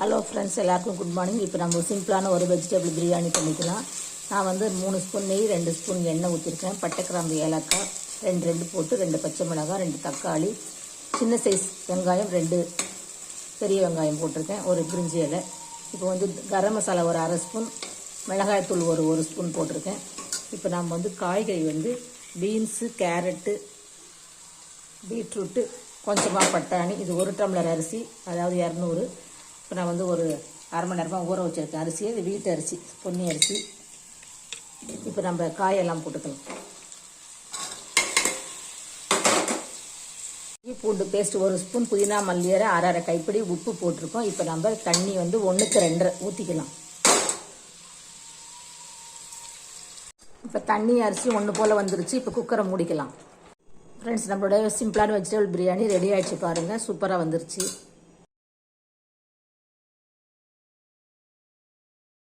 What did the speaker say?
Hello friends எல்லாருக்கும் good morning இப்போ நம்ம சிம்பிளான ஒரு வெஜிடபிள் பிரியாணி பண்ணிக்கலாம். நான் வந்து மூணு ஸ்பூன் நெய் ரெண்டு ஸ்பூன் எண்ணெய் ஊற்றிருக்கேன் பட்டை கிராம்பு ஏலக்காய் ரெண்டு ரெண்டு போட்டு ரெண்டு பச்சை மிளகாய் ரெண்டு தக்காளி சின்ன சைஸ் வெங்காயம் ரெண்டு பெரிய வெங்காயம் போட்டிருக்கேன். ஒரு பிரிஞ்சி இலை. இப்போ வந்து கரம் மசாலா ஒரு அரை ஸ்பூன் மிளகாய்த்தூள் ஒரு ஒரு ஸ்பூன் போட்டிருக்கேன். இப்போ நம்ம வந்து காய்கறி வந்து பீன்ஸு கேரட்டு பீட்ரூட்டு கொஞ்சமாக பட்டாணி இது ஒரு டம்ளர் அரிசி அதாவது இரநூறு. இப்போ நான் வந்து ஒரு அரை மணி நேரமாக ஊற வச்சுருக்கேன். அரிசி இது வீட்டு அரிசி பொன்னி அரிசி. இப்போ நம்ம காயெல்லாம் போட்டுக்கலாம். பூண்டு பேஸ்ட் ஒரு ஸ்பூன் புதினா மல்லியரை அரை அரை கைப்பிடி உப்பு போட்டிருக்கோம். இப்போ நம்ம தண்ணி வந்து ஒன்றுக்கு ரெண்டரை ஊற்றிக்கலாம் இப்போ தண்ணி அரிசி ஒன்று போல் வந்துருச்சு. இப்போ குக்கரை மூடிக்கலாம். ஃப்ரெண்ட்ஸ் நம்மளோட சிம்பிளான வெஜிடபிள் பிரியாணி ரெடி ஆகிடுச்சு பாருங்கள் சூப்பராக வந்துருச்சு.